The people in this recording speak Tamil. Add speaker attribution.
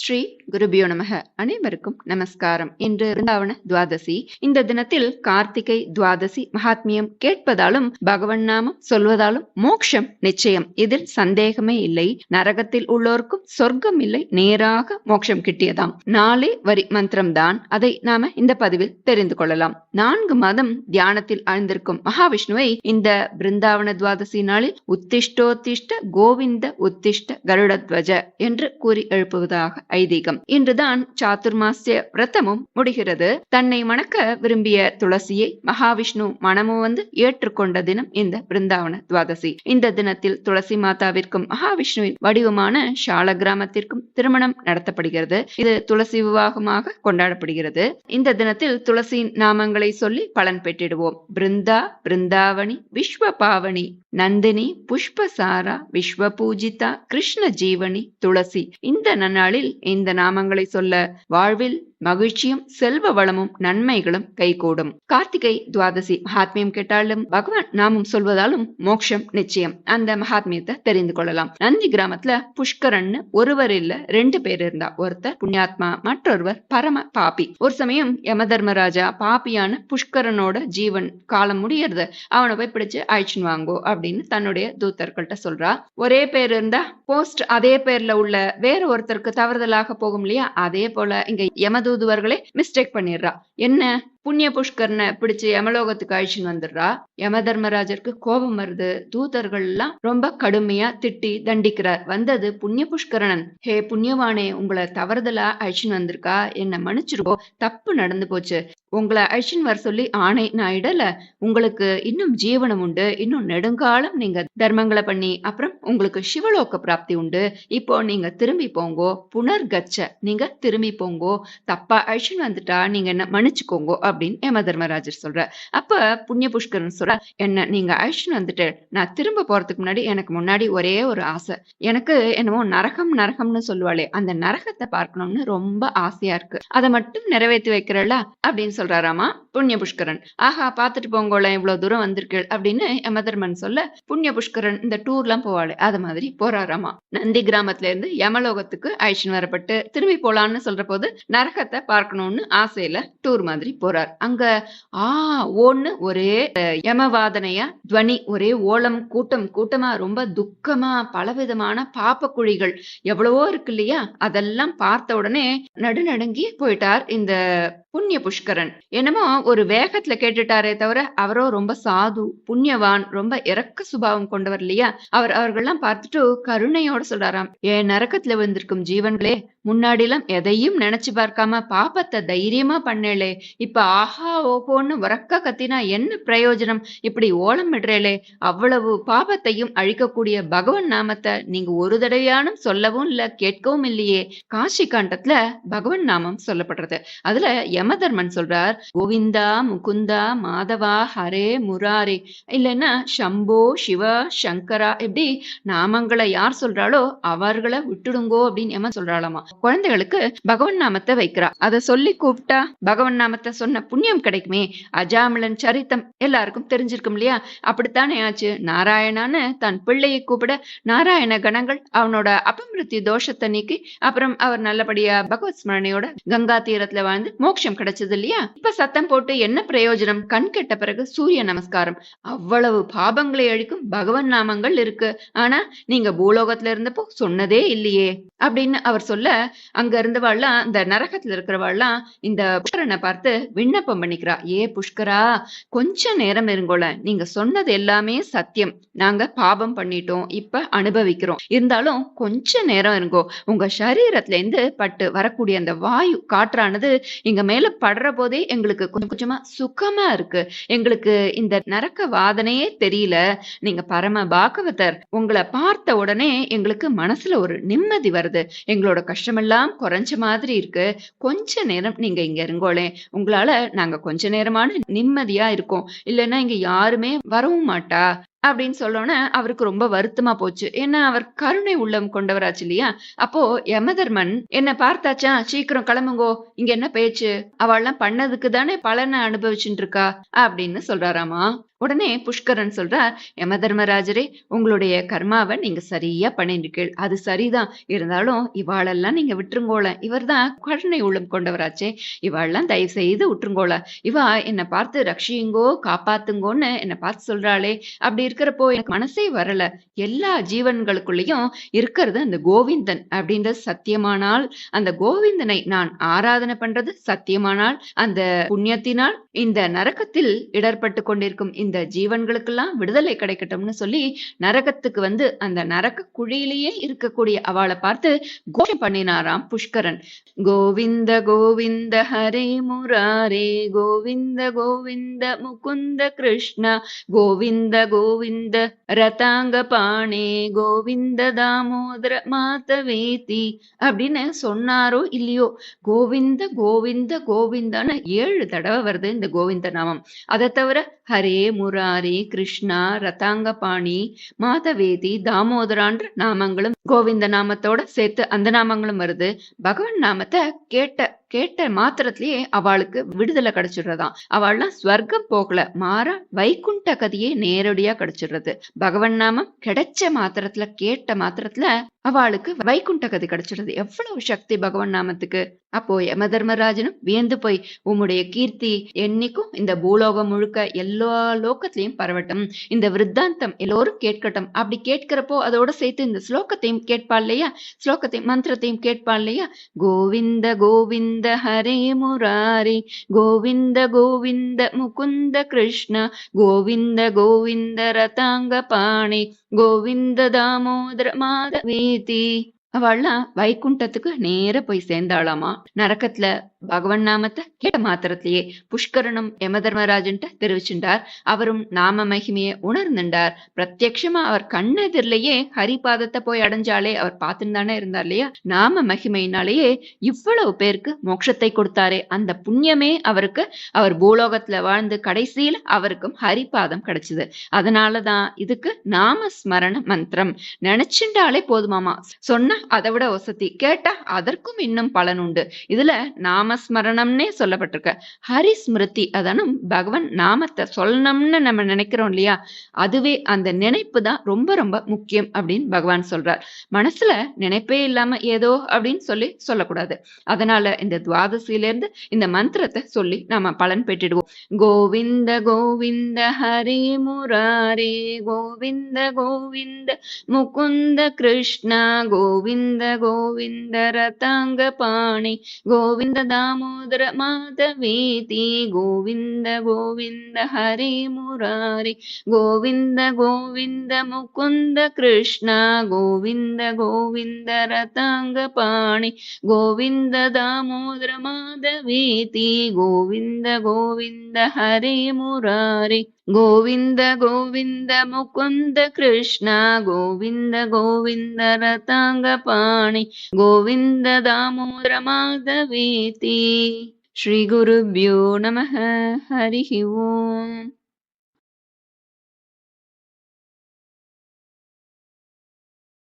Speaker 1: ஸ்ரீ குருபியோ நமக. அனைவருக்கும் நமஸ்காரம். இன்று பிருந்தாவன துவாதசி. இந்த தினத்தில் கார்த்திகை துவாதசி மகாத்மியம் கேட்பதாலும் பகவன் நாமம் சொல்வதாலும் மோக்ஷம் நிச்சயம். இதில் சந்தேகமே இல்லை. நரகத்தில் உள்ளோருக்கும் சொர்க்கம் இல்லை. நேராக மோட்சம் கிட்டியதாம். நாளே வரி மந்திரம் தான் அதை நாம இந்த பதிவில் தெரிந்து கொள்ளலாம். நான்கு மாதம் தியானத்தில் ஆழ்ந்திருக்கும் மகாவிஷ்ணுவை இந்த பிருந்தாவன துவாதசி நாளில் உத்திஷ்டோத்திஷ்ட கோவிந்த உத்திஷ்ட கருடத்வஜ என்று கூறி எழுப்புவதாக ஐதீகம். இன்றுதான் சாத்துர்மாசிய விரதமும் முடிகிறது. தன்னை மணக்க விரும்பிய துளசியை மகாவிஷ்ணு மனமு வந்து ஏற்றுக்கொண்ட தினம் இந்த பிருந்தாவன துவாதசி. இந்த தினத்தில் துளசி மாதாவிற்கும் மகாவிஷ்ணுவின் வடிவமான ஷால கிராமத்திற்கும் திருமணம் நடத்தப்படுகிறது. இது துளசி விவாகமாக கொண்டாடப்படுகிறது. இந்த தினத்தில் துளசியின் நாமங்களை சொல்லி பலன் பெற்றிடுவோம். பிருந்தா பிருந்தாவணி விஸ்வ பாவணி நந்தினி புஷ்பசாரா விஸ்வ பூஜிதா கிருஷ்ண ஜீவனி துளசி. இந்த நன்னாளில் இந்த நாமங்களை சொல்ல வாழ்வில் மகிழ்ச்சியும் செல்வ வளமும் நன்மைகளும் கைகூடும். கார்த்திகை துவாதசி மகாத்மியம் கேட்டாலும் பகவான் நாமும் சொல்வதாலும் மோட்சம் நிச்சயம். அந்த மகாத்மியத்தை தெரிந்து கொள்ளலாம். நந்தி கிராமத்துல புஷ்கரன்னு ஒருவர் இல்ல ரெண்டு பேர் இருந்தா. ஒருத்தர் புண்ணியாத்மா மற்றொருவர் பரம பாபி. ஒரு சமயம் யம தர்மராஜா பாப்பியான புஷ்கரனோட ஜீவன் காலம் முடியறது. அவனை போய் பிடிச்சு அழிச்சுன்னு வாங்கோ அப்படின்னு தன்னுடைய தூத்தர்கள்ட்ட சொல்றா. ஒரே பேர் இருந்தா போஸ்ட் அதே பேர்ல உள்ள வேற ஒருத்தருக்கு தவறுதலாக போகும் இல்லையா? அதே போல இங்க யமதூதுவர்களே மிஸ்டேக் பண்ணிடுறா. என்ன? புண்ணிய புஷ்கரனை பிடிச்சு யமலோகத்துக்கு அழிச்சுன்னு வந்துடுறா. யம தர்மராஜருக்கு கோபம் வருது. தூதர்கள் எல்லாம் ரொம்ப கடுமையா திட்டி தண்டிக்கிறார். வந்தது புண்ணிய புஷ்கரணன் ஹே புண்ணியவானே உங்களை தவறுதலா அழிச்சுன்னு வந்திருக்கா? என்ன மன்னிச்சிருக்கோ? தப்பு நடந்து போச்சு. உங்களை அழிச்சுன்னு வர சொல்லி ஆணை நான் இடல. உங்களுக்கு இன்னும் ஜீவனம் உண்டு. இன்னும் நெடுங்காலம் நீங்க தர்மங்களை பண்ணி அப்புறம் உங்களுக்கு சிவலோக பிராப்தி உண்டு. இப்போ நீங்க திரும்பி போங்கோ. புனர்கச்ச. நீங்க திரும்பி போங்கோ. தப்பா அழிச்சுன்னு வந்துட்டா நீங்க என்ன மன்னிச்சுக்கோங்கோ அப்படின்னு யம தர்மராஜர் சொல்ற அப்ப புண்ணிய புஷ்கரன் சொல்ற என்ன நீங்க அழிச்சுன்னு வந்துட்டு நான் திரும்ப போறதுக்கு முன்னாடி எனக்கு முன்னாடி ஒரே ஒரு ஆசை. எனக்கு என்னமோ நரகம் நரகம்னு சொல்லுவாளே அந்த நரகத்தை பார்க்கணும்னு ரொம்ப ஆசையா இருக்கு. அதை மட்டும் நிறைவேற்றி வைக்கிறல்ல? அப்படின்னு சொல்றாராமா புண்ணிய புஷ்கரன் ஆஹா பாத்துட்டு போங்கோல இவ்வளவு தூரம் வந்திருக்கு அப்படின்னு யமதர்மன் சொல்ல புண்ணிய புஷ்கரன் இந்த டூர் எல்லாம் போவாளே அது மாதிரி போறாராமா. நந்தி கிராமத்துல இருந்து யமலோகத்துக்கு அழிச்சுன்னு வரப்பட்டு திரும்பி போலான்னு சொல்ற போது நரகத்தை பார்க்கணும்னு ஆசையில டூர் மாதிரி போறாரு. அங்க ஆ ஓன்னு ஒரே யமவாதனையா துவனி ஒரே ஓலம் கூட்டம் கூட்டமா ரொம்ப துக்கமா பலவிதமான பாப்ப குழிகள் எவ்வளவோ இருக்கு இல்லையா? அதெல்லாம் பார்த்த உடனே நடுநடுங்கி போயிட்டார் இந்த புண்ணிய புஷ்கரன். என்னமோ ஒரு வேகத்துல கேட்டுட்டாரே தவிர அவரோ ரொம்ப சாது புண்ணியவான் ரொம்ப இறக்க சுபாவம் கொண்டவர் இல்லையா? அவர் அவர்கள்லாம் பார்த்துட்டு கருணையோட சொல்றாராம். என் நரக்கத்துல வந்திருக்கும் ஜீவன்களே முன்னாடி எல்லாம் எதையும் நினைச்சு பார்க்காம பாப்பத்தை தைரியமா பண்ணலே இப்ப ஆஹா ஓஹோன்னு உறக்க கத்தினா என்ன பிரயோஜனம்? இப்படி ஓலம் விடுறேளே அவ்வளவு பாபத்தையும் அழிக்கக்கூடிய பகவன் நாமத்தை நீங்க ஒரு தடவையானும் சொல்லவும் இல்ல கேட்கவும் இல்லையே. காஷி காண்டத்துல பகவன் நாமம் சொல்லப்படுறது. அதுல யமதர்மன் சொல்றார் கோவிந்தா முகுந்தா மாதவா ஹரே முராரி. இல்லைன்னா சம்போ சிவா சங்கரா. இப்படி நாமங்களை யார் சொல்றாளோ அவர்களை விட்டுடுங்கோ அப்படின்னு யமன் சொல்றாளாமா. குழந்தைகளுக்கு பகவன் நாமத்தை வைக்கிறா. அதை சொல்லி கூப்பிட்டா பகவன் நாமத்தை சொன்ன பண்ண புண்ணியம் கிடைக்குமே? அஜாமிளன் சரித்தம் எல்லாருக்கும் தெரிஞ்சிருக்கும் இல்லையா? அப்படித்தானே ஆச்சு? நாராயணான்னு தன் பிள்ளையை கூப்பிட நாராயண கணங்கள் அவனோட அபமிருத்தி தோஷத்தை நீக்கி அப்புறம் அவர் நல்லபடியா பகவத் ஸ்மரணையோட கங்கா தீரத்துல வாழ்ந்து மோட்சம் கிடைச்சது இல்லையா? இப்ப சத்தம் போட்டு என்ன பிரயோஜனம்? கண் கெட்ட பிறகு சூரிய நமஸ்காரம். அவ்வளவு பாபங்களை அழிக்கும் பகவன் நாமங்கள் இருக்கு. ஆனா நீங்க பூலோகத்துல இருந்தப்போ சொன்னதே இல்லையே. அப்படின்னு அவர் சொல்ல அங்க இருந்தவாள்லாம் இந்த நரகத்துல இருக்கிறவாள்லாம் இந்த புஷ்கரனை பார்த்து விண்ணப்பம் பண்ணிக்கிறா. ஏ புஷ்கரா கொஞ்ச நேரம் இருங்கோல. நீங்க சொன்னது எல்லாமே சத்தியம். நாங்க பாபம் பண்ணிட்டோம். இப்ப அனுபவிக்கிறோம். இருந்தாலும் கொஞ்ச நேரம் இருங்கோ. உங்க சரீரத்துல இருந்து பட்டு வரக்கூடிய அந்த வாயு காற்றானது எங்க மேல படுற போதே எங்களுக்கு கொஞ்சம் கொஞ்சமா சுகமா இருக்கு. எங்களுக்கு இந்த நரக்க வாதனையே தெரியல. நீங்க பரம பாகவதர். உங்களை பார்த்த உடனே எங்களுக்கு மனசுல ஒரு நிம்மதி வருது. எங்களோட கஷ்டமெல்லாம் குறைஞ்ச மாதிரி இருக்கு. கொஞ்ச நேரம் நீங்க இங்க இருங்கோளே. உங்களால நாங்க கொஞ்ச நேரமான நிம்மதியா இருக்கோம். இல்லைன்னா இங்க யாருமே வரவும் மாட்டா. அப்படின்னு சொல்லோன்னே அவருக்கு ரொம்ப வருத்தமா போச்சு. ஏன்னா அவர் கருணை உள்ளம் கொண்டவராச்சு இல்லையா? அப்போ யமதர்மன் என்ன பார்த்தாச்சா? சீக்கிரம் கிளம்புங்கோ. இங்க என்ன பேச்சு? அவள்லாம் பண்ணதுக்கு தானே பலனை அனுபவிச்சுட்டு இருக்கா? அப்படின்னு சொல்றாராமா. உடனே புஷ்கரன் சொல்றார் யம தர்மராஜரே உங்களுடைய கர்மாவை நீங்க சரியா பண்ணிருக்கீள் அது சரிதான். இருந்தாலும் இவாளெல்லாம் நீங்க விட்டுருங்கோல. இவர் தான் கருணை உள்ளம் கொண்டவராச்சே. இவாளெல்லாம் தயவு செய்து விட்டுருங்கோல. இவா என்னை பார்த்து ரக்ஷியுங்கோ காப்பாத்துங்கோன்னு என்னை பார்த்து சொல்றாளே அப்படி இருக்கிறப்போ எனக்கு மனசே வரல. எல்லா ஜீவன்களுக்குள்ளேயும் இருக்கிறது அந்த கோவிந்தன் அப்படின்றது சத்தியமானால் அந்த கோவிந்தனை நான் ஆராதனை பண்றது சத்தியமானால் அந்த புண்ணியத்தினால் இந்த நரக்கத்தில் இடர்பட்டு கொண்டிருக்கும் இந்த ஜீவன்களுக்கெல்லாம் விடுதலை கிடைக்கட்டும்னு சொல்லி நரகத்துக்கு வந்து அந்த நரக குழியிலேயே இருக்கக்கூடிய அவளை பார்த்து கோஷம் பண்ணினாராம் புஷ்கரன். கோவிந்த கோவிந்த ஹரே முராரே கோவிந்த கோவிந்த முகுந்த கிருஷ்ணா கோவிந்த கோவிந்த ரதாங்க பாணே கோவிந்த தாமோதர மாதவேதி அப்படின்னு சொன்னாரோ இல்லையோ? கோவிந்த கோவிந்த கோவிந்தான்னு ஏழு தடவை வருது இந்த கோவிந்த நாமம். அதை தவிர ஹரே முராரி கிருஷ்ணா ரதாங்க பாணி மாதவேதி தாமோதரான்ற நாமங்களும் கோவிந்த நாமத்தோட சேர்த்து அந்த நாமங்களும் வருது. பகவான் நாமத்தை கேட்ட கேட்ட மாத்திரத்திலேயே அவளுக்கு விடுதலை கிடைச்சிடுறதாம். அவள்லாம் ஸ்வர்க்கம் போகல மாற வைகுண்ட கதியே நேரடியா கிடைச்சிடுறது. பகவன் நாமம் கிடைச்ச மாத்திரத்துல கேட்ட மாத்திரத்துல அவளுக்கு வைகுண்ட கதை கிடைச்சிருது எவ்வளவு சக்தி பகவான் நாமத்துக்கு. அப்போ யமதர்மராஜனும் வியந்து போய் உம்முடைய கீர்த்தி என்னைக்கும் இந்த பூலோகம் முழுக்க எல்லா லோகத்திலையும் பரவட்டும். இந்த விருத்தாந்தம் எல்லோரும் கேட்கட்டும். அப்படி கேட்கிறப்போ அதோட சேர்த்து இந்த ஸ்லோகத்தையும் கேட்பாள் இல்லையா? ஸ்லோகத்தையும் மந்திரத்தையும் கேட்பாள் இல்லையா? கோவிந்த கோவிந்த ஹரே முராரி. கோவிந்த கோவிந்த முகுந்த கிருஷ்ண. கோவிந்த கோவிந்த ரதாங்க பாணி. கோவிந்த தாமோதர மாதவே iti அவள்லாம் வைகுண்டத்துக்கு நேர போய் சேர்ந்தாளாமா? நரக்கத்துல பகவன் நாமத்தை கேட்ட மாத்திரத்திலேயே புஷ்கரனும் யமதர்மராஜன்ட்ட தெரிவிச்சுட்டார் அவரும் நாம மகிமையை உணர்ந்துட்டார் பிரத்யட்சமா அவர் கண்ணெதிரிலேயே ஹரிபாதத்தை போய் அடைஞ்சாலே அவர் பார்த்துன்னு தானே இருந்தார் இல்லையா? நாம மகிமையினாலேயே இவ்வளவு பேருக்கு மோட்சத்தை கொடுத்தாரே. அந்த புண்ணியமே அவருக்கு அவர் பூலோகத்துல வாழ்ந்து கடைசியில அவருக்கும் ஹரிபாதம் கிடைச்சது. அதனாலதான் இதுக்கு நாம ஸ்மரண மந்திரம். நினைச்சுட்டாலே போதுமாமா. சொன்ன அதை விட வசதி. கேட்டா அதற்கும் இன்னும் பலன் உண்டு. இதுல நாமஸ்மரணம்னே சொல்லப்பட்டிருக்க. ஹரி ஸ்மிருதி அதனும் பகவான் நாமத்தை சொல்லணும்னு நம்ம நினைக்கிறோம் இல்லையா? அதுவே அந்த நினைப்பு தான் ரொம்ப ரொம்ப முக்கியம் அப்படின்னு பகவான் சொல்றார். மனசுல நினைப்பே இல்லாம ஏதோ அப்படின்னு சொல்லி சொல்லக்கூடாது. அதனால இந்த துவாதசியிலிருந்து இந்த மந்திரத்தை சொல்லி நாம பலன் பெற்றுடுவோம். கோவிந்த கோவிந்த ஹரி முராரி கோவிந்த கோவிந்த முகுந்த கிருஷ்ணா கோவிந்த ഗോവിന്ദ ഗോവിന്ദ രതാംഗപാണി ഗോവിന്ദ ദാമോദര മാധവീതി ഗോവിന്ദ ഗോവിന്ദ ഹരി മുരാരി. ഗോവിന്ദ ഗോവിന്ദ മുകുന്ദ കൃഷ്ണ. ഗോവിന്ദ ഗോവിന്ദ രതാംഗപാണി ഗോവിന്ദ ദാമോദര മാധവീതി ഗോവിന്ദ ഗോവിന്ദ ഹരി മുരാരി. गोविन्द गोविन्द मुकुन्द कृष्ण गोविन्द गोविन्द रताङ्गपाणि गोविन्द दामोदर माधवेति श्रीगुरुभ्यो नमः हरिः ओम्